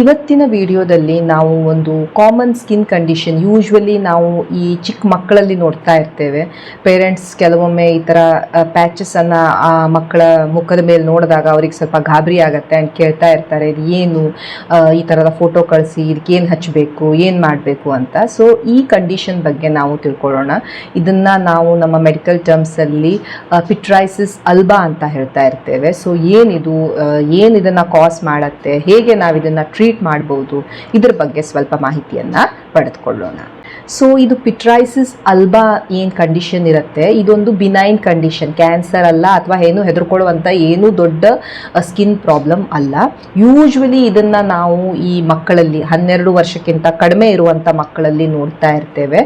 ಇವತ್ತಿನ ವಿಡಿಯೋದಲ್ಲಿ ನಾವು ಒಂದು ಕಾಮನ್ ಸ್ಕಿನ್ ಕಂಡೀಷನ್ ಯೂಶ್ವಲಿ ನಾವು ಈ ಚಿಕ್ಕ ಮಕ್ಕಳಲ್ಲಿ ನೋಡ್ತಾ ಇರ್ತೇವೆ. ಪೇರೆಂಟ್ಸ್ ಕೆಲವೊಮ್ಮೆ ಈ ಥರ ಪ್ಯಾಚಸನ್ನು ಆ ಮಕ್ಕಳ ಮುಖದ ಮೇಲೆ ನೋಡಿದಾಗ ಅವ್ರಿಗೆ ಸ್ವಲ್ಪ ಗಾಬರಿ ಆಗುತ್ತೆ ಆ್ಯಂಡ್ ಕೇಳ್ತಾ ಇರ್ತಾರೆ. ಇದು ಏನು? ಈ ಥರದ ಫೋಟೋ ಕಳಿಸಿ ಇದಕ್ಕೇನು ಹಚ್ಚಬೇಕು ಏನು ಮಾಡಬೇಕು ಅಂತ. ಸೊ ಈ ಕಂಡೀಷನ್ ಬಗ್ಗೆ ನಾವು ತಿಳ್ಕೊಳ್ಳೋಣ. ಇದನ್ನು ನಾವು ನಮ್ಮ ಮೆಡಿಕಲ್ ಟರ್ಮ್ಸಲ್ಲಿ ಪಿಟ್ರೈಸಿಸ್ ಅಲ್ಬಾ ಅಂತ ಹೇಳ್ತಾ ಇರ್ತೇವೆ. ಸೊ ಏನಿದು? ಏನು ಇದನ್ನು ಕಾಸ್ ಮಾಡುತ್ತೆ? ಹೇಗೆ ನಾವು ಇದನ್ನು ಟ್ರೀಟ್ ಮಾಡ್ಬೋದು. ಇದ್ರ ಬಗ್ಗೆ ಸ್ವಲ್ಪ ಮಾಹಿತಿಯನ್ನು ಪಡೆದುಕೊಳ್ಳೋಣ. ಸೊ ಇದು ಪಿಟ್ರೈಸಿಸ್ ಅಲ್ಬಾ ಏನು ಕಂಡೀಷನ್ ಇರುತ್ತೆ? ಇದೊಂದು ಬಿನೈನ್ ಕಂಡೀಷನ್ ಕ್ಯಾನ್ಸರ್ ಅಲ್ಲ ಅಥವಾ ಏನು ಹೆದರ್ಕೊಳ್ಳುವಂಥ ಏನು ದೊಡ್ಡ ಸ್ಕಿನ್ ಪ್ರಾಬ್ಲಮ್ ಅಲ್ಲ. ಯೂಶ್ವಲಿ ಇದನ್ನು ನಾವು ಈ ಮಕ್ಕಳಲ್ಲಿ ಹನ್ನೆರಡು ವರ್ಷಕ್ಕಿಂತ ಕಡಿಮೆ ಇರುವಂಥ ಮಕ್ಕಳಲ್ಲಿ ನೋಡ್ತಾ ಇರ್ತೇವೆ.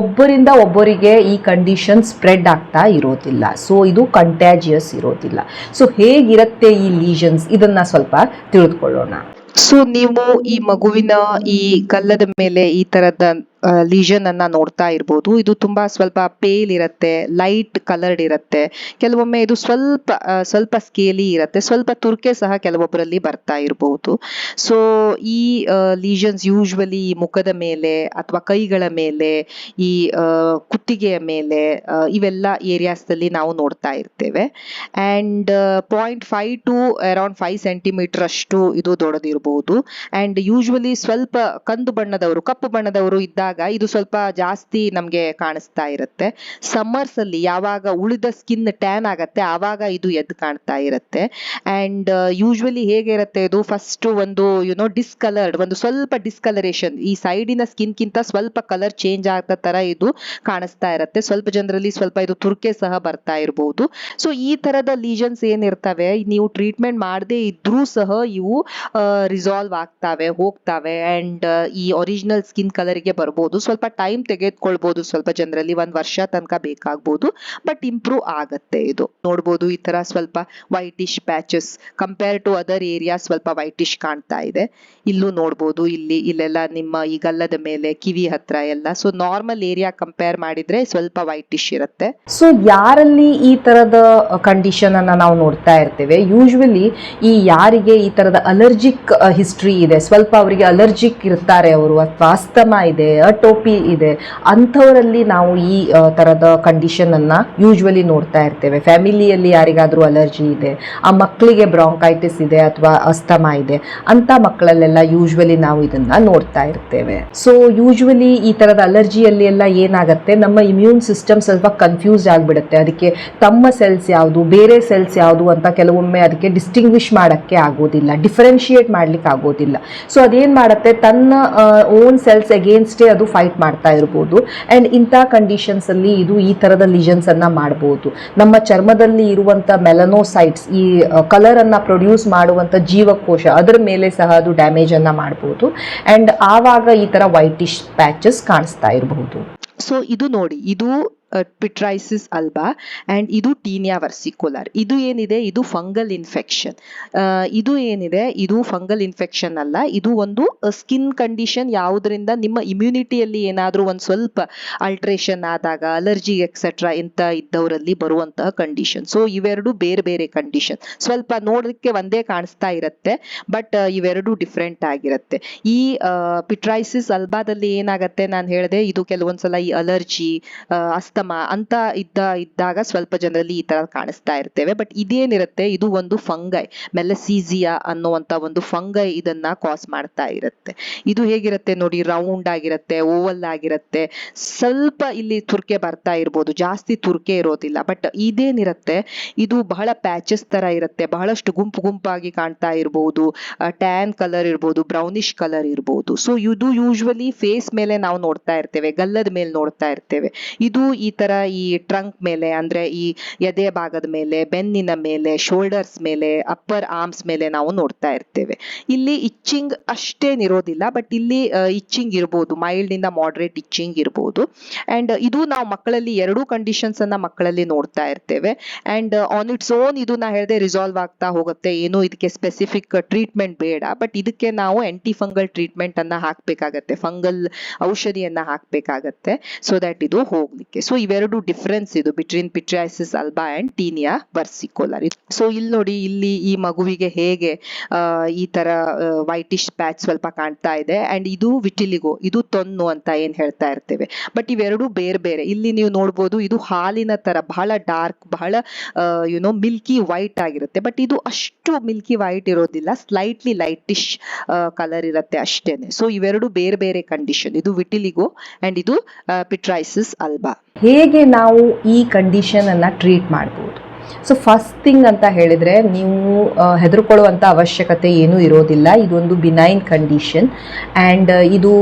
ಒಬ್ಬರಿಂದ ಒಬ್ಬರಿಗೆ ಈ ಕಂಡೀಷನ್ ಸ್ಪ್ರೆಡ್ ಆಗ್ತಾ ಇರೋದಿಲ್ಲ. ಸೊ ಇದು ಕಂಟ್ಯಾಜಿಯಸ್ ಇರೋದಿಲ್ಲ. ಸೊ ಹೇಗಿರುತ್ತೆ ಈ ಲೀಷನ್ಸ್ ಇದನ್ನು ಸ್ವಲ್ಪ ತಿಳಿದುಕೊಳ್ಳೋಣ. ಸೊ ನೀವು ಈ ಮಗುವಿನ ಈ ಕಲ್ಲದ ಮೇಲೆ ಈ ತರದ ಲೀಷನ್ ಅನ್ನ ನೋಡ್ತಾ ಇರ್ಬೋದು. ಇದು ತುಂಬಾ ಸ್ವಲ್ಪ ಪೇಲ್ ಇರುತ್ತೆ ಲೈಟ್ ಕಲರ್ಡ್ ಇರುತ್ತೆ. ಕೆಲವೊಮ್ಮೆ ಇದು ಸ್ವಲ್ಪ ಸ್ವಲ್ಪ ಸ್ಕೇಲಿ ಇರುತ್ತೆ. ಸ್ವಲ್ಪ ತುರ್ಕೆ ಸಹ ಕೆಲವೊಬ್ಬರಲ್ಲಿ ಬರ್ತಾ ಇರಬಹುದು ಸೊ ಈ ಲೀಷನ್ಸ್ ಯೂಶ್ವಲಿ ಮುಖದ ಮೇಲೆ ಅಥವಾ ಕೈಗಳ ಮೇಲೆ, ಈ ಕುತ್ತಿಗೆಯ ಮೇಲೆ ಇವೆಲ್ಲ ಏರಿಯಾಸ್ ಅಲ್ಲಿ ನಾವು ನೋಡ್ತಾ ಇರ್ತೇವೆ. And point five to around five centimetre ಅಷ್ಟು ಇದು ದೊಡ್ಡದಿರಬಹುದು ಅಂಡ್ ಯೂಶ್ವಲಿ ಸ್ವಲ್ಪ ಕಂದು ಬಣ್ಣದವರು, ಕಪ್ಪು ಬಣ್ಣದವರು ಇದ್ದಾಗ ಇದು ಸ್ವಲ್ಪ ಜಾಸ್ತಿ ನಮಗೆ ಕಾಣಿಸ್ತಾ ಇರುತ್ತೆ. ಸಮ್ಮರ್ಸ್ ಅಲ್ಲಿ ಯಾವಾಗ ಉಳಿದ ಸ್ಕಿನ್ ಟ್ಯಾನ್ ಆಗತ್ತೆ, ಆವಾಗ ಇದು ಎದ್ದು ಕಾಣ್ತಾ ಇರುತ್ತೆ. ಅಂಡ್ ಯೂಶ್ವಲಿ ಹೇಗೆ ಇರುತ್ತೆ ಇದು? ಫಸ್ಟ್ ಒಂದು ಯುನೋ ಡಿಸ್ಕಲರ್ಡ್ ಒಂದು ಸ್ವಲ್ಪ ಡಿಸ್ಕಲರೇಷನ್ ಈ ಸೈಡಿನ ಸ್ಕಿನ್ಗಿಂತ ಸ್ವಲ್ಪ ಕಲರ್ ಚೇಂಜ್ ಆಗದ ತರ ಇದು ಕಾಣಿಸ್ತಾ ಇರುತ್ತೆ. ಸ್ವಲ್ಪ ಜನರಲ್ಲಿ ಸ್ವಲ್ಪ ಇದು ತುರ್ಕೆ ಸಹ ಬರ್ತಾ ಇರಬಹುದು ಸೊ ಈ ತರದ ಲೀಷನ್ಸ್ ಏನಿರ್ತವೆ? ನೀವು ಟ್ರೀಟ್ಮೆಂಟ್ ಮಾಡದೇ ಇದ್ರೂ ಸಹ ಇವು ರಿಸಾಲ್ವ್ ಆಗ್ತಾವೆ, ಹೋಗ್ತಾವೆ. ಅಂಡ್ ಈ ಒರಿಜಿನಲ್ ಸ್ಕಿನ್ ಕಲರ್ಗೆ ಬರ್ಬೋದು. ಸ್ವಲ್ಪ ಟೈಮ್ ತೆಗೆದುಕೊಳ್ಬಹುದು ಸ್ವಲ್ಪ ಜನರಲ್ಲಿ ಒಂದ್ ವರ್ಷ ತನಕ ಬೇಕಾಗ್ಬೋದು ಬಟ್ ಇಂಪ್ರೂವ್ ಆಗತ್ತೆ ಇದು. ನೋಡ್ಬೋದು ಈ ತರ ಸ್ವಲ್ಪ whitish patches compare to other area ಸ್ವಲ್ಪ ವೈಟಿಶ್ ಕಾಣ್ತಾ ಇದೆ. ಇಲ್ಲೂ ನೋಡ್ಬೋದು, ಇಲ್ಲಿ, ಇಲ್ಲೆಲ್ಲ ನಿಮ್ಮ ಈ ಗಲ್ಲದ ಮೇಲೆ ಕಿವಿ ಹತ್ರ ಎಲ್ಲ. ಸೊ ನಾರ್ಮಲ್ ಏರಿಯಾ ಕಂಪೇರ್ ಮಾಡಿದ್ರೆ ಸ್ವಲ್ಪ ವೈಟಿಶ್ ಇರುತ್ತೆ. ಸೊ ಯಾರಲ್ಲಿ ಈ ತರದ ಕಂಡೀಷನ್ ಅನ್ನ ನಾವು ನೋಡ್ತಾ ಇರ್ತೇವೆ? ಯೂಶ್ವಲಿ ಈ ಯಾರಿಗೆ ಈ ತರದ ಅಲರ್ಜಿಕ್ ಹಿಸ್ಟ್ರಿ ಇದೆ, ಸ್ವಲ್ಪ ಅವರಿಗೆ ಅಲರ್ಜಿಕ್ ಇರ್ತಾರೆ ಅವರು, ಅಥವಾ ಅಸ್ತಮ ಇದೆ ಅಟೋಪಿ ಇದೆ. ಅಂಥವರಲ್ಲಿ ನಾವು ಈ ಥರದ ತರದ ಕಂಡೀಷನ್ ಅನ್ನ ಯೂಶ್ವಲಿ ನೋಡ್ತಾ ಇರ್ತೇವೆ. ಫ್ಯಾಮಿಲಿಯಲ್ಲಿ ಯಾರಿಗಾದ್ರೂ ಅಲರ್ಜಿ ಇದೆ, ಆ ಮಕ್ಕಳಿಗೆ ಬ್ರಾಂಕೈಟಿಸ್ ಇದೆ ಅಥವಾ ಅಸ್ತಮ ಇದೆ ಅಂತ ಮಕ್ಕಳಲ್ಲೆಲ್ಲ ಯೂಶ್ವಲಿ ನಾವು ಇದನ್ನ ನೋಡ್ತಾ ಇರ್ತೇವೆ. ಸೊ ಯೂಶ್ವಲಿ ಈ ತರದ ಅಲರ್ಜಿಯಲ್ಲಿ ಎಲ್ಲ ಏನಾಗುತ್ತೆ? ನಮ್ಮ ಇಮ್ಯೂನ್ ಸಿಸ್ಟಮ್ ಸ್ವಲ್ಪ ಕನ್ಫ್ಯೂಸ್ ಆಗಿಬಿಡುತ್ತೆ. ಅದಕ್ಕೆ ತಮ್ಮ ಸೆಲ್ಸ್ ಯಾವುದು, ಬೇರೆ ಸೆಲ್ಸ್ ಯಾವುದು ಅಂತ ಕೆಲವೊಮ್ಮೆ ಅದಕ್ಕೆ ಡಿಸ್ಟಿಂಗ್ವಿಷ್ ಮಾಡೋಕ್ಕೆ ಆಗೋದಿಲ್ಲ. ಡಿಫ್ರೆನ್ಷಿಯೇಟ್ ಮಾಡ್ಲಿಕ್ಕೆ ಆಗೋದಿಲ್ಲ. ಸೊ ಅದೇನು ಮಾಡುತ್ತೆ? ತನ್ನ ಓನ್ ಸೆಲ್ಸ್ ಅಗೇನ್ಸ್ಟೇ ಅದು ಫೈಟ್ ಮಾಡ್ತಾ ಇರ್ಬೋದು. ಆ್ಯಂಡ್ ಇಂಥ ಕಂಡೀಷನ್ಸಲ್ಲಿ ಇದು ಈ ಥರದ ಲಿಜನ್ಸನ್ನು ಮಾಡ್ಬೋದು. ನಮ್ಮ ಚರ್ಮದಲ್ಲಿ ಇರುವಂಥ ಮೆಲನೋಸೈಟ್ಸ್ ಈ ಕಲರನ್ನು ಪ್ರೊಡ್ಯೂಸ್ ಮಾಡುವಂಥ ಜೀವಕೋಶ, ಅದರ ಮೇಲೆ ಸಹ ಅದು ಡ್ಯಾಮೇಜನ್ನು ಮಾಡ್ಬೋದು. ಆ್ಯಂಡ್ ಆವಾಗ ಈ ಥರ ವೈಟಿಶ್ ಪ್ಯಾಚಸ್ ಕಾಣಿಸ್ತಾ ಇರಬಹುದು ಸೊ ಇದು ನೋಡಿ, ಇದು ಪಿಟ್ರೈಸಿಸ್ ಅಲ್ಬಾ ಆ್ಯಂಡ್ ಇದು ಟೀನಿಯಾ ವರ್ಸಿಕ್ಯುಲರ್ ಇದು ಏನಿದೆ? ಇದು ಫಂಗಲ್ ಇನ್ಫೆಕ್ಷನ್ ಇದು ಏನಿದೆ? ಇದು ಫಂಗಲ್ ಇನ್ಫೆಕ್ಷನ್ ಅಲ್ಲ. ಇದು ಒಂದು ಸ್ಕಿನ್ ಕಂಡೀಷನ್ ಯಾವುದರಿಂದ ನಿಮ್ಮ ಇಮ್ಯುನಿಟಿಯಲ್ಲಿ ಏನಾದರೂ ಒಂದು ಸ್ವಲ್ಪ ಅಲ್ಟ್ರೇಷನ್ ಆದಾಗ ಅಲರ್ಜಿ ಎಕ್ಸೆಟ್ರಾ ಇಂಥ ಇದ್ದವರಲ್ಲಿ ಬರುವಂತಹ ಕಂಡೀಷನ್ ಸೊ ಇವೆರಡು ಬೇರೆ ಬೇರೆ ಕಂಡೀಷನ್ ಸ್ವಲ್ಪ ನೋಡೋದಕ್ಕೆ ಒಂದೇ ಕಾಣಿಸ್ತಾ ಇರುತ್ತೆ ಬಟ್ ಇವೆರಡು ಡಿಫ್ರೆಂಟ್ ಆಗಿರುತ್ತೆ. ಈ ಪಿಟ್ರೈಸಿಸ್ ಅಲ್ಬಾದಲ್ಲಿ ಏನಾಗುತ್ತೆ? ನಾನು ಹೇಳಿದೆ, ಇದು ಕೆಲವೊಂದ್ಸಲ ಈ ಅಲರ್ಜಿ ಅಸ್ತಮ ಅಂತ ಇದ್ದ, ಇದ್ದಾಗ ಸ್ವಲ್ಪ ಜನರಲ್ಲಿ ಈ ತರ ಕಾಣಿಸ್ತಾ ಇರ್ತೇವೆ. ಬಟ್ ಇದೇನಿರುತ್ತೆ? ಇದು ಒಂದು ಫಂಗೈ, ಮೆಲಸೀಸಿಯಾ ಅನ್ನುವಂತ ಒಂದು ಫಂಗೈ ಇದನ್ನ ಕಾಸ್ ಮಾಡ್ತಾ ಇರುತ್ತೆ. ಇದು ಹೇಗಿರುತ್ತೆ ನೋಡಿ? ರೌಂಡ್ ಆಗಿರುತ್ತೆ, ಓವಲ್ ಆಗಿರುತ್ತೆ. ಸ್ವಲ್ಪ ಇಲ್ಲಿ ತುರ್ಕೆ ಬರ್ತಾ ಇರ್ಬೋದು. ಜಾಸ್ತಿ ತುರ್ಕೆ ಇರೋದಿಲ್ಲ. ಬಟ್ ಇದೇನಿರುತ್ತೆ? ಇದು ಬಹಳ ಪ್ಯಾಚಸ್ ತರ ಇರುತ್ತೆ. ಬಹಳಷ್ಟು ಗುಂಪು ಗುಂಪಾಗಿ ಕಾಣ್ತಾ ಇರಬಹುದು ಟ್ಯಾನ್ ಕಲರ್ ಇರ್ಬೋದು ಬ್ರೌನಿಶ್ ಕಲರ್ ಇರ್ಬೋದು. ಸೊ ಇದು ಯೂಶ್ವಲಿ ಫೇಸ್ ಮೇಲೆ ನಾವು ನೋಡ್ತಾ ಇರ್ತೇವೆ. ಗಲ್ಲದ ಮೇಲೆ ನೋಡ್ತಾ ಇರ್ತೇವೆ. ಇದು ಈ ತರ ಈ ಟ್ರಂಕ್ ಮೇಲೆ, ಅಂದ್ರೆ ಈ ಎದೆ ಭಾಗದ ಮೇಲೆ, ಬೆನ್ನಿನ ಮೇಲೆ ಶೋಲ್ಡರ್ಸ್ ಮೇಲೆ ಅಪ್ಪರ್ ಆರ್ಮ್ಸ್ ಮೇಲೆ ನಾವು ನೋಡ್ತಾ ಇರ್ತೇವೆ. ಇಲ್ಲಿ ಇಚ್ಚಿಂಗ್ ಅಷ್ಟೇನಿರೋದಿಲ್ಲ ಬಟ್ ಇಲ್ಲಿ ಇಚ್ಚಿಂಗ್ ಇರ್ಬೋದು ಮೈಲ್ಡ್ ಇಂದ ಮಾಡ್ರೇಟ್ ಇಚ್ಚಿಂಗ್ ಇರ್ಬೋದು. ಅಂಡ್ ಇದು ನಾವು ಮಕ್ಕಳಲ್ಲಿ ಎರಡೂ ಕಂಡೀಷನ್ಸ್ ಅನ್ನ ಮಕ್ಕಳಲ್ಲಿ ನೋಡ್ತಾ ಇರ್ತೇವೆ. ಅಂಡ್ ಆನ್ ಇಟ್ಸ್ ಓನ್ ಇದು ನಾ ಹೇಳಿದೆ ರಿಸಾಲ್ವ್ ಆಗ್ತಾ ಹೋಗುತ್ತೆ, ಏನು ಇದಕ್ಕೆ ಸ್ಪೆಸಿಫಿಕ್ ಟ್ರೀಟ್ಮೆಂಟ್ ಬೇಡ ಬಟ್ ಇದಕ್ಕೆ ನಾವು ಆಂಟಿ ಫಂಗಲ್ ಟ್ರೀಟ್ಮೆಂಟ್ ಅನ್ನ ಹಾಕ್ಬೇಕಾಗತ್ತೆ ಫಂಗಲ್ ಔಷಧಿಯನ್ನ ಹಾಕ್ಬೇಕಾಗತ್ತೆ ಸೊ ದಟ್ ಇದು ಹೋಗ್ಲಿಕ್ಕೆ. ಸೊ ಇವೆರಡು ಡಿಫ್ರೆನ್ಸ್ ಇದು between pityriasis alba and tinea versicolor so ಇಲ್ಲಿ ನೋಡಿ, ಇಲ್ಲಿ ಈ ಮಗುವಿಗೆ ಹೇಗೆ ಈ ತರ ವೈಟಿಶ್ ಪ್ಯಾಚ್ ಸ್ವಲ್ಪ ಕಾಣ್ತಾ ಇದೆ. ಅಂಡ್ ಇದು ವಿಟಿಲಿಗೋ ಇದು ತೊನ್ನು ಅಂತ ಏನ್ ಹೇಳ್ತಾ ಇರ್ತೇವೆ. ಬಟ್ ಇವೆರಡು ಬೇರೆ ಬೇರೆ. ಇಲ್ಲಿ ನೀವು ನೋಡ್ಬೋದು, ಇದು ಹಾಲಿನ ತರ ಬಹಳ ಡಾರ್ಕ್ ಬಹಳ ಯುನೋ ಮಿಲ್ಕಿ ವೈಟ್ ಆಗಿರುತ್ತೆ. ಬಟ್ ಇದು ಅಷ್ಟು ಮಿಲ್ಕಿ ವೈಟ್ ಇರೋದಿಲ್ಲ. ಸ್ಲೈಟ್ಲಿ ಲೈಟಿಶ್ ಕಲರ್ ಇರುತ್ತೆ ಅಷ್ಟೇನೆ. ಸೊ ಇವೆರಡು ಬೇರೆ ಬೇರೆ ಕಂಡೀಷನ್ ಇದು ವಿಟಿಲಿಗೋ ಅಂಡ್ ಇದು ಪಿಟ್ರೈಸಿಸ್ ಅಲ್ಬಾ ಹೇಗೆ ನಾವು ಈ ಕಂಡೀಷನನ್ನು ಟ್ರೀಟ್ ಮಾಡ್ಬೋದು? ಸೊ ಫಸ್ಟ್ ಥಿಂಗ್ ಅಂತ ಹೇಳಿದರೆ, ನೀವು ಹೆದರ್ಕೊಳ್ಳುವಂಥ ಅವಶ್ಯಕತೆ ಏನೂ ಇರೋದಿಲ್ಲ. ಇದೊಂದು ಬಿನೈನ್ ಕಂಡೀಷನ್ ಆ್ಯಂಡ್ ಇದು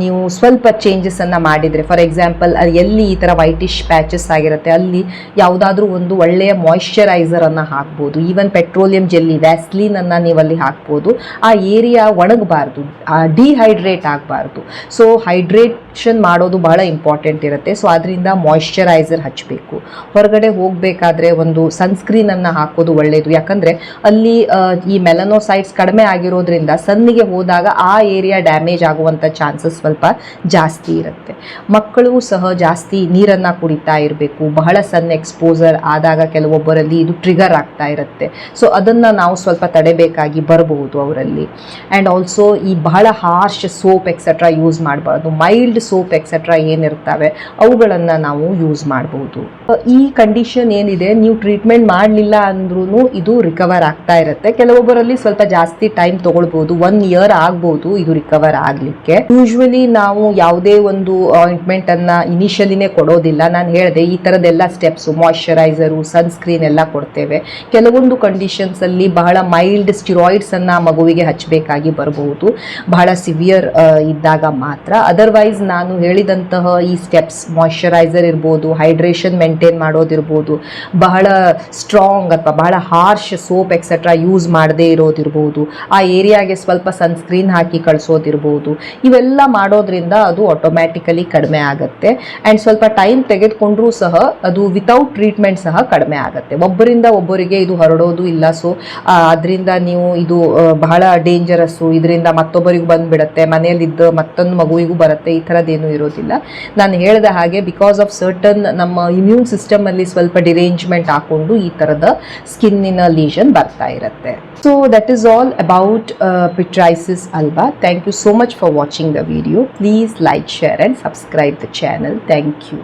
ನೀವು ಸ್ವಲ್ಪ ಚೇಂಜಸನ್ನು ಮಾಡಿದರೆ ಫಾರ್ ಎಕ್ಸಾಂಪಲ್ ಎಲ್ಲಿ ಈ ಥರ ವೈಟಿಶ್ ಪ್ಯಾಚಸ್ ಆಗಿರುತ್ತೆ, ಅಲ್ಲಿ ಯಾವುದಾದ್ರೂ ಒಂದು ಒಳ್ಳೆಯ ಮಾಯಿಶ್ಚರೈಸರನ್ನು ಹಾಕ್ಬೋದು. ಈವನ್ ಪೆಟ್ರೋಲಿಯಂ ಜೆಲ್ಲಿ ವ್ಯಾಸ್ಲೀನನ್ನು ನೀವು ಅಲ್ಲಿ ಹಾಕ್ಬೋದು. ಆ ಏರಿಯಾ ಒಣಗಬಾರ್ದು ಡಿಹೈಡ್ರೇಟ್ ಆಗಬಾರ್ದು. ಸೊ ಹೈಡ್ರೇಷನ್ ಮಾಡೋದು ಬಹಳ ಇಂಪಾರ್ಟೆಂಟ್ ಇರುತ್ತೆ. ಸೊ ಅದರಿಂದ ಮಾಯಿಶ್ಚರೈಸರ್ ಹಚ್ಚಬೇಕು ಹೊರಗಡೆ ಹೋಗಬೇಕಾದ್ರೆ ಒಂದು ಸನ್ಸ್ಕ್ರೀನನ್ನು ಹಾಕೋದು ಒಳ್ಳೆಯದು ಯಾಕಂದರೆ ಅಲ್ಲಿ ಈ ಮೆಲನೋಸೈಟ್ಸ್ ಕಡಿಮೆ ಆಗಿರೋದ್ರಿಂದ ಸನ್ನಿಗೆ ಹೋದಾಗ ಆ ಏರಿಯಾ ಡ್ಯಾಮೇಜ್ ಆಗುವಂಥ ಚಾನ್ಸಸ್ ಸ್ವಲ್ಪ ಜಾಸ್ತಿ ಇರುತ್ತೆ. ಮಕ್ಕಳು ಸಹ ಜಾಸ್ತಿ ನೀರನ್ನು ಕುಡಿತಾ ಇರಬೇಕು. ಬಹಳ ಸನ್ ಎಕ್ಸ್ಪೋಸರ್ ಆದಾಗ ಕೆಲವೊಬ್ಬರಲ್ಲಿ ಇದು ಟ್ರಿಗರ್ ಆಗ್ತಾ ಇರುತ್ತೆ. ಸೊ ಅದನ್ನು ನಾವು ಸ್ವಲ್ಪ ತಡೆಬೇಕಾಗಿ ಬರಬಹುದು ಅವರಲ್ಲಿ. ಆ್ಯಂಡ್ ಆಲ್ಸೋ ಈ ಬಹಳ ಹಾರ್ಶ್ ಸೋಪ್ ಎಕ್ಸೆಟ್ರಾ ಯೂಸ್ ಮಾಡಬಾರ್ದು. ಮೈಲ್ಡ್ ಸೋಪ್ ಎಕ್ಸೆಟ್ರಾ ಏನಿರ್ತವೆ ಅವುಗಳನ್ನು ನಾವು ಯೂಸ್ ಮಾಡಬಹುದು ಈ ಕಂಡೀಷನ್ ಏನಿದೆ, ನೀವು ಟ್ರೀಟ್ಮೆಂಟ್ ಮಾಡಲಿಲ್ಲ ಅಂದ್ರೂ ಇದು ರಿಕವರ್ ಆಗ್ತಾ ಇರುತ್ತೆ. ಕೆಲವೊಬ್ಬರಲ್ಲಿ ಸ್ವಲ್ಪ ಜಾಸ್ತಿ ಟೈಮ್ ತಗೊಳ್ಬೋದು ಒನ್ ಇಯರ್ ಆಗ್ಬೋದು ಇದು ರಿಕವರ್ ಆಗಲಿಕ್ಕೆ. ಯೂಶ್ವಲಿ ನಾವು ಯಾವುದೇ ಒಂದು ಆಯಿಂಟ್ಮೆಂಟ್ ಅನ್ನ ಇನಿಷಿಯಲಿನೇ ಕೊಡೋದಿಲ್ಲ. ನಾನು ಹೇಳಿದೆ, ಈ ಥರದ್ದೆಲ್ಲ ಸ್ಟೆಪ್ಸು ಮಾಯಿಶ್ಚರೈಸರು ಸನ್ಸ್ಕ್ರೀನ್ ಎಲ್ಲ ಕೊಡ್ತೇವೆ. ಕೆಲವೊಂದು ಕಂಡೀಷನ್ಸ್ ಅಲ್ಲಿ ಬಹಳ ಮೈಲ್ಡ್ ಸ್ಟಿರಾಯ್ಡ್ಸ್ ಅನ್ನ ಮಗುವಿಗೆ ಹಚ್ಚಬೇಕಾಗಿ ಬರಬಹುದು ಬಹಳ ಸಿವಿಯರ್ ಇದ್ದಾಗ ಮಾತ್ರ. ಅದರ್ವೈಸ್ ನಾನು ಹೇಳಿದಂತಹ ಈ ಸ್ಟೆಪ್ಸ್ ಮಾಯಿಶ್ಚರೈಸರ್ ಇರ್ಬೋದು ಹೈಡ್ರೇಷನ್ ಮೇಂಟೈನ್ ಮಾಡೋದಿರ್ಬೋದು ಬಹಳ ಸ್ಟ್ರಾಂಗ್ ಅಥವಾ ಬಹಳ ಹಾರ್ಶ್ ಸೋಪ್ ಎಕ್ಸೆಟ್ರಾ ಯೂಸ್ ಮಾಡದೇ ಇರೋದಿರ್ಬೋದು ಆ ಏರಿಯಾಗೆ ಸ್ವಲ್ಪ ಸನ್ಸ್ಕ್ರೀನ್ ಹಾಕಿ ಕಳಿಸೋದಿರ್ಬೋದು ಇವೆಲ್ಲ ಮಾಡೋದ್ರಿಂದ ಅದು ಆಟೋಮ್ಯಾಟಿಕಲಿ ಕಡಿಮೆ ಆಗುತ್ತೆ. ಆ್ಯಂಡ್ ಸ್ವಲ್ಪ ಟೈಮ್ ತೆಗೆದುಕೊಂಡ್ರೂ ಸಹ ಅದು ವಿತೌಟ್ ಟ್ರೀಟ್ಮೆಂಟ್ ಸಹ ಕಡಿಮೆ ಆಗುತ್ತೆ. ಒಬ್ಬರಿಂದ ಒಬ್ಬರಿಗೆ ಇದು ಹರಡೋದು ಇಲ್ಲ. ಸೊ ಅದರಿಂದ ನೀವು ಇದು ಬಹಳ ಡೇಂಜರಸ್ಸು ಇದರಿಂದ ಮತ್ತೊಬ್ಬರಿಗೂ ಬಂದುಬಿಡತ್ತೆ, ಮನೆಯಲ್ಲಿದ್ದ ಮತ್ತೊಂದು ಮಗುವಿಗೂ ಬರುತ್ತೆ, ಈ ಥರದ್ದೇನು ಇರೋದಿಲ್ಲ. ನಾನು ಹೇಳಿದ ಹಾಗೆ ಬಿಕಾಸ್ ಆಫ್ ಸರ್ಟನ್ ನಮ್ಮ ಇಮ್ಯೂನ್ ಸಿಸ್ಟಮಲ್ಲಿ ಸ್ವಲ್ಪ ಡಿರೇಂಜ್ಮೆಂಟ್ ಹಾಕೊಂಡು ಈ ಥರದ ಸ್ಕಿನ್ನಿನ ಲೀಷನ್ ಬರ್ತಾ ಇರುತ್ತೆ. So that is all about pityriasis alba thank you so much for watching the video please like share and subscribe the channel thank you